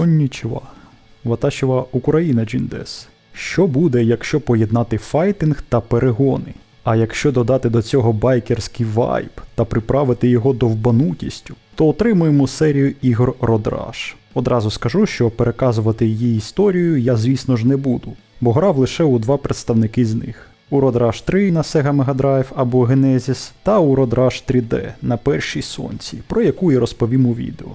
Коннічва. Ваташева Україна Джіндес. Що буде, якщо поєднати файтинг та перегони? А якщо додати до цього байкерський вайб та приправити його довбанутістю, то отримуємо серію ігор Rodrash. Одразу скажу, що переказувати її історію я, звісно ж, не буду, бо грав лише у два представники з них: у Rodrash 3 на Sega Mega Drive або Genesis та у Rodrash 3D на першій сонці, про яку я розповім у відео.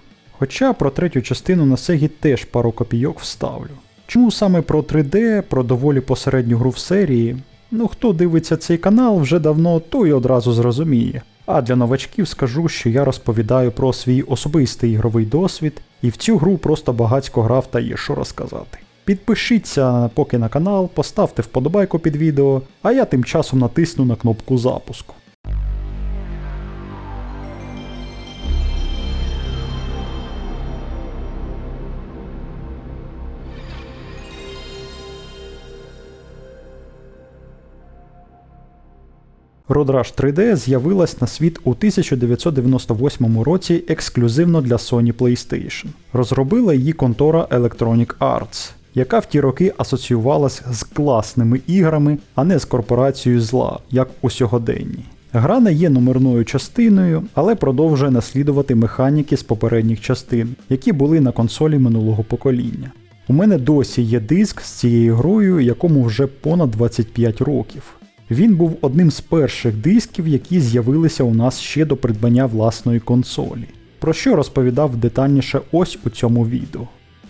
Хоча про третю частину на Sega теж пару копійок вставлю. Чому саме про 3D, про доволі посередню гру в серії? Ну, хто дивиться цей канал вже давно, той одразу зрозуміє. А для новачків скажу, що я розповідаю про свій особистий ігровий досвід, і в цю гру просто багацько грав та є що розказати. Підпишіться поки на канал, поставте вподобайку під відео, а я тим часом натисну на кнопку запуску. Road Rush 3D з'явилась на світ у 1998 році ексклюзивно для Sony PlayStation. Розробила її контора Electronic Arts, яка в ті роки асоціювалась з класними іграми, а не з корпорацією зла, як у сьогоденні. Гра не є номерною частиною, але продовжує наслідувати механіки з попередніх частин, які були на консолі минулого покоління. У мене досі є диск з цією грою, якому вже понад 25 років. Він був одним з перших дисків, які з'явилися у нас ще до придбання власної консолі, про що розповідав детальніше ось у цьому відео.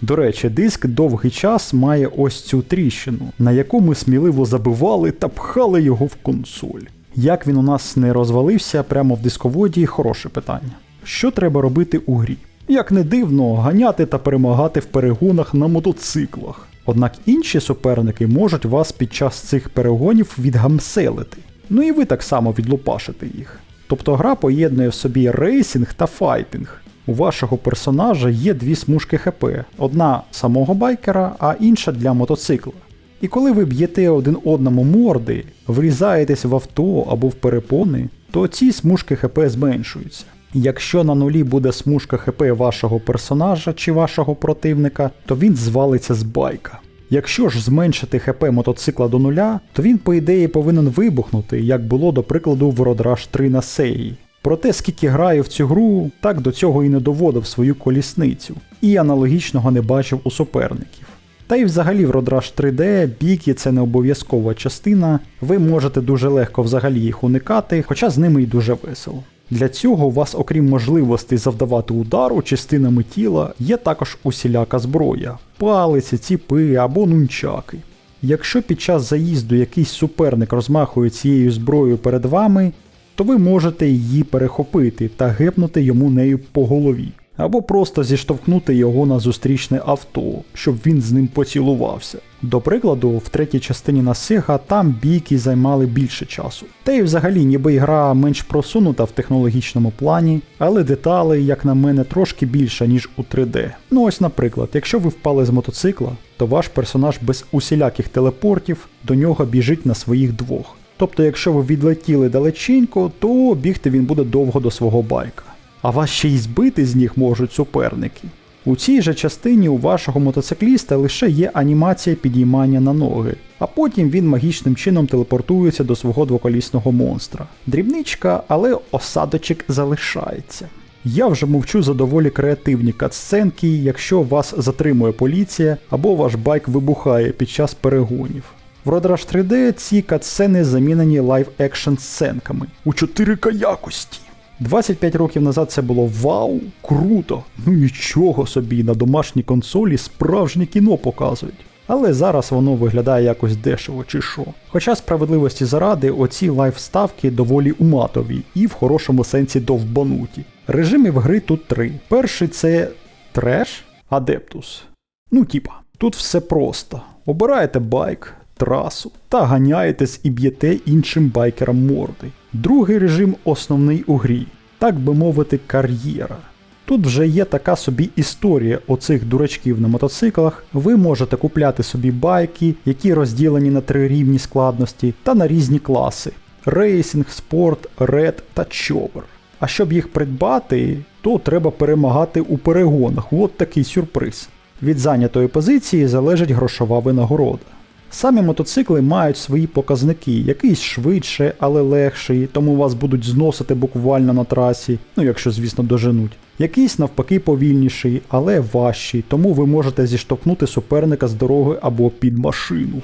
До речі, диск довгий час має ось цю тріщину, на яку ми сміливо забивали та пхали його в консоль. Як він у нас не розвалився прямо в дисководі, хороше питання. Що треба робити у грі? Як не дивно, ганяти та перемагати в перегонах на мотоциклах. Однак інші суперники можуть вас під час цих перегонів відгамселити. Ну і ви так само відлупашите їх. Тобто гра поєднує в собі рейсинг та файтинг. У вашого персонажа є дві смужки ХП: одна самого байкера, а інша для мотоцикла. І коли ви б'єте один одному морди, врізаєтесь в авто або в перепони, то ці смужки ХП зменшуються. Якщо на нулі буде смужка ХП вашого персонажа чи вашого противника, то він звалиться з байка. Якщо ж зменшити ХП мотоцикла до нуля, то він, по ідеї, повинен вибухнути, як було до прикладу в Road 3 на Сеї. Проте, скільки граю в цю гру, так до цього і не доводив свою колісницю, і аналогічного не бачив у суперників. Та й взагалі в Road 3D біки це не обов'язкова частина, ви можете дуже легко взагалі їх уникати, хоча з ними й дуже весело. Для цього у вас, окрім можливостей завдавати удару частинами тіла, є також усіляка зброя, палиці, ціпи або нунчаки. Якщо під час заїзду якийсь суперник розмахує цією зброєю перед вами, то ви можете її перехопити та гепнути йому нею по голові, або просто зіштовхнути його на зустрічне авто, щоб він з ним поцілувався. До прикладу, в третій частині на Sega там бійки займали більше часу. Та й взагалі, ніби ігра менш просунута в технологічному плані, але деталей, як на мене, трошки більше, ніж у 3D. Ну ось, наприклад, якщо ви впали з мотоцикла, то ваш персонаж без усіляких телепортів до нього біжить на своїх двох. Тобто, якщо ви відлетіли далеченько, то бігти він буде довго до свого байка. А вас ще й збити з них можуть суперники. У цій же частині у вашого мотоцикліста лише є анімація підіймання на ноги, а потім він магічним чином телепортується до свого двоколісного монстра. Дрібничка, але осадочок залишається. Я вже мовчу за доволі креативні катсценки, якщо вас затримує поліція або ваш байк вибухає під час перегонів. В Road Rush 3D ці катсцени замінені лайв-екшн сценками у 4К якості. 25 років назад це було вау, круто! Ну нічого собі, на домашній консолі справжнє кіно показують. Але зараз воно виглядає якось дешево чи що. Хоча справедливості заради, оці лайв-ставки доволі уматові і в хорошому сенсі довбануті. Режимів гри тут три. Перший це треш, адептус. Ну, типа, тут все просто. Обираєте байк, трасу та ганяєтесь і б'єте іншим байкерам морди. Другий режим основний у грі, так би мовити, кар'єра. Тут вже є така собі історія оцих дурачків на мотоциклах. Ви можете купляти собі байки, які розділені на три рівні складності та на різні класи: рейсинг, спорт, ред та човер. А щоб їх придбати, то треба перемагати у перегонах. От такий сюрприз. Від зайнятої позиції залежить грошова винагорода. Самі мотоцикли мають свої показники, якийсь швидше, але легший, тому вас будуть зносити буквально на трасі, ну якщо, звісно, доженуть. Якийсь навпаки повільніший, але важчий, тому ви можете зіштовхнути суперника з дороги або під машину.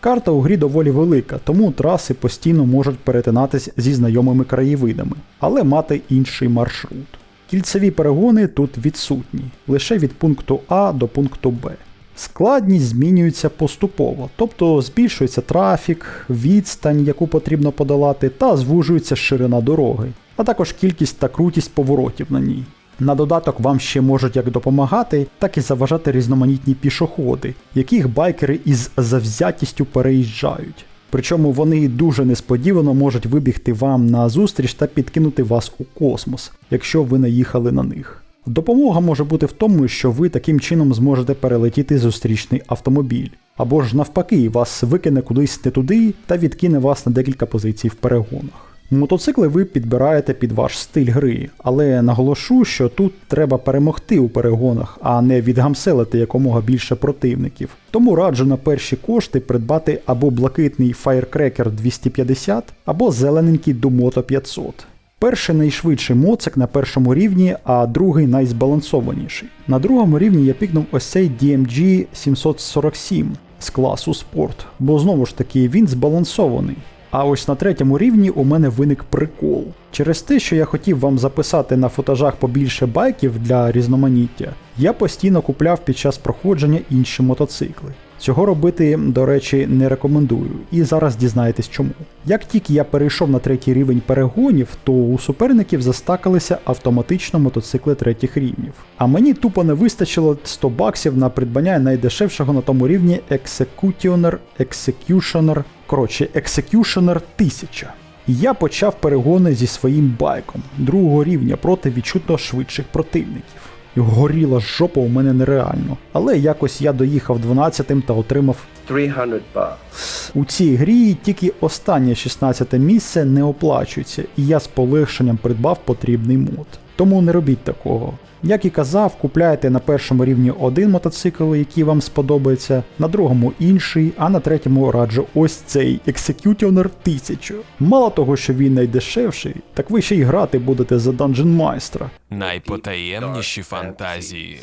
Карта у грі доволі велика, тому траси постійно можуть перетинатись зі знайомими краєвидами, але мати інший маршрут. Кільцеві перегони тут відсутні, лише від пункту А до пункту Б. Складність змінюється поступово, тобто збільшується трафік, відстань, яку потрібно подолати, та звужується ширина дороги, а також кількість та крутість поворотів на ній. На додаток вам ще можуть як допомагати, так і заважати різноманітні пішоходи, яких байкери із завзятістю переїжджають. Причому вони дуже несподівано можуть вибігти вам на зустріч та підкинути вас у космос, якщо ви наїхали на них. Допомога може бути в тому, що ви таким чином зможете перелетіти зустрічний автомобіль, або ж навпаки, вас викине кудись не туди та відкине вас на декілька позицій в перегонах. Мотоцикли ви підбираєте під ваш стиль гри, але наголошу, що тут треба перемогти у перегонах, а не відгамселити якомога більше противників. Тому раджу на перші кошти придбати або блакитний Firecracker 250, або зелененький Dumoto 500. Перший найшвидший моцик на першому рівні, а другий найзбалансованіший. На другому рівні я пікнув ось цей DMG 747 з класу спорт, бо знову ж таки він збалансований. А ось на третьому рівні у мене виник прикол. Через те, що я хотів вам записати на футажах побільше байків для різноманіття, я постійно купляв під час проходження інші мотоцикли. Цього робити, до речі, не рекомендую, і зараз дізнаєтесь чому. Як тільки я перейшов на третій рівень перегонів, то у суперників застакалися автоматично мотоцикли третіх рівнів. А мені тупо не вистачило 100 баксів на придбання найдешевшого на тому рівні Executioner, Executioner, коротше, Executioner 1000. І я почав перегони зі своїм байком другого рівня проти відчутно швидших противників. І горіла жопа у мене нереально. Але якось я доїхав 12-тим та отримав 300 bucks. у цій грі тільки останнє 16 місце не оплачується, і я з полегшенням придбав потрібний мод. Тому не робіть такого. Як і казав, купляйте на першому рівні один мотоцикл, який вам сподобається, на другому інший, а на третьому раджу ось цей Executioner 1000. Мало того, що він найдешевший, так ви ще й грати будете за Dungeon майстра. Найпотаємніші фантазії.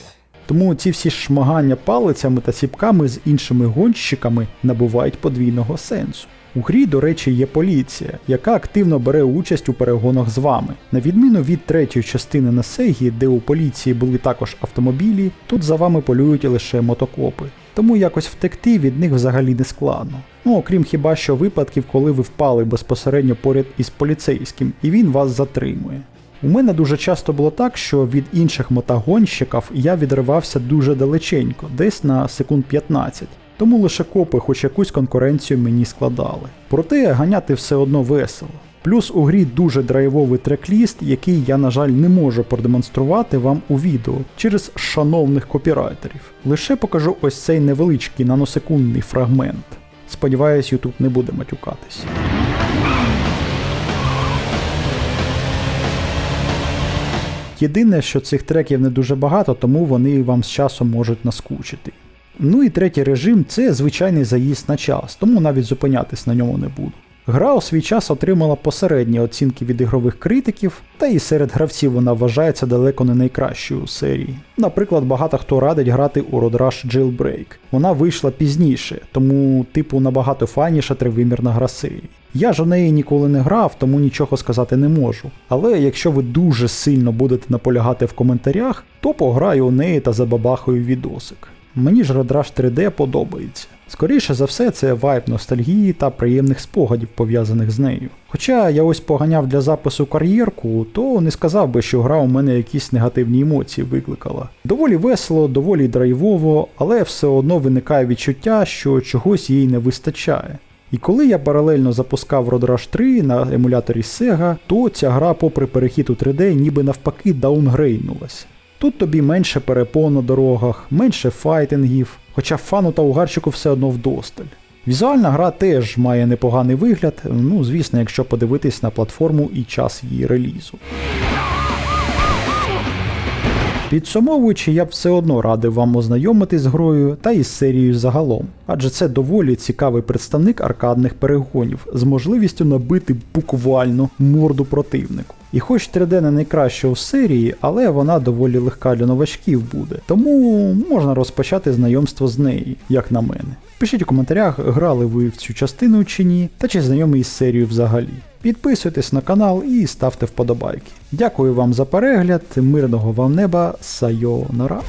Тому ці всі шмагання палицями та сіпками з іншими гонщиками набувають подвійного сенсу. У грі, до речі, є поліція, яка активно бере участь у перегонах з вами. На відміну від третьої частини на Сегі, де у поліції були також автомобілі, тут за вами полюють лише мотокопи. Тому якось втекти від них взагалі не складно. Ну окрім хіба що випадків, коли ви впали безпосередньо поряд із поліцейським, і він вас затримує. У мене дуже часто було так, що від інших мотогонщиків я відривався дуже далеченько, десь на секунд 15. Тому лише копи хоч якусь конкуренцію мені складали. Проте ганяти все одно весело. Плюс у грі дуже драйвовий трекліст, який я, на жаль, не можу продемонструвати вам у відео через шановних копірайтерів. Лише покажу ось цей невеличкий наносекундний фрагмент. Сподіваюсь, YouTube не буде матюкатись. Єдине, що цих треків не дуже багато, тому вони вам з часом можуть наскучити. Ну і третій режим це звичайний заїзд на час, тому навіть зупинятись на ньому не буду. Гра у свій час отримала посередні оцінки від ігрових критиків, та і серед гравців вона вважається далеко не найкращою у серії. Наприклад, багато хто радить грати у Road Rush Jailbreak. Вона вийшла пізніше, тому типу набагато файніша тривимірна гра серії. Я ж у неї ніколи не грав, тому нічого сказати не можу. Але якщо ви дуже сильно будете наполягати в коментарях, то пограю у неї та забабахаю відосик. Мені ж Red Rush 3D подобається. Скоріше за все, це вайб ностальгії та приємних спогадів пов'язаних з нею. Хоча я ось поганяв для запису кар'єрку, то не сказав би, що гра у мене якісь негативні емоції викликала. Доволі весело, доволі драйвово, але все одно виникає відчуття, що чогось їй не вистачає. І коли я паралельно запускав Road Rush 3 на емуляторі Sega, то ця гра, попри перехід у 3D, ніби навпаки даунгрейнулася. Тут тобі менше перепон на дорогах, менше файтингів, хоча фану та угарчику все одно вдосталь. Візуальна гра теж має непоганий вигляд, ну звісно, якщо подивитись на платформу і час її релізу. Підсумовуючи, я б все одно радив вам ознайомитись з грою та із серією загалом, адже це доволі цікавий представник аркадних перегонів з можливістю набити буквально морду противнику. І хоч 3D не найкраща у серії, але вона доволі легка для новачків буде, тому можна розпочати знайомство з нею, як на мене. Пишіть у коментарях, грали ви в цю частину чи ні, та чи знайомі із серією взагалі. Підписуйтесь на канал і ставте вподобайки. Дякую вам за перегляд, мирного вам неба, сайонара.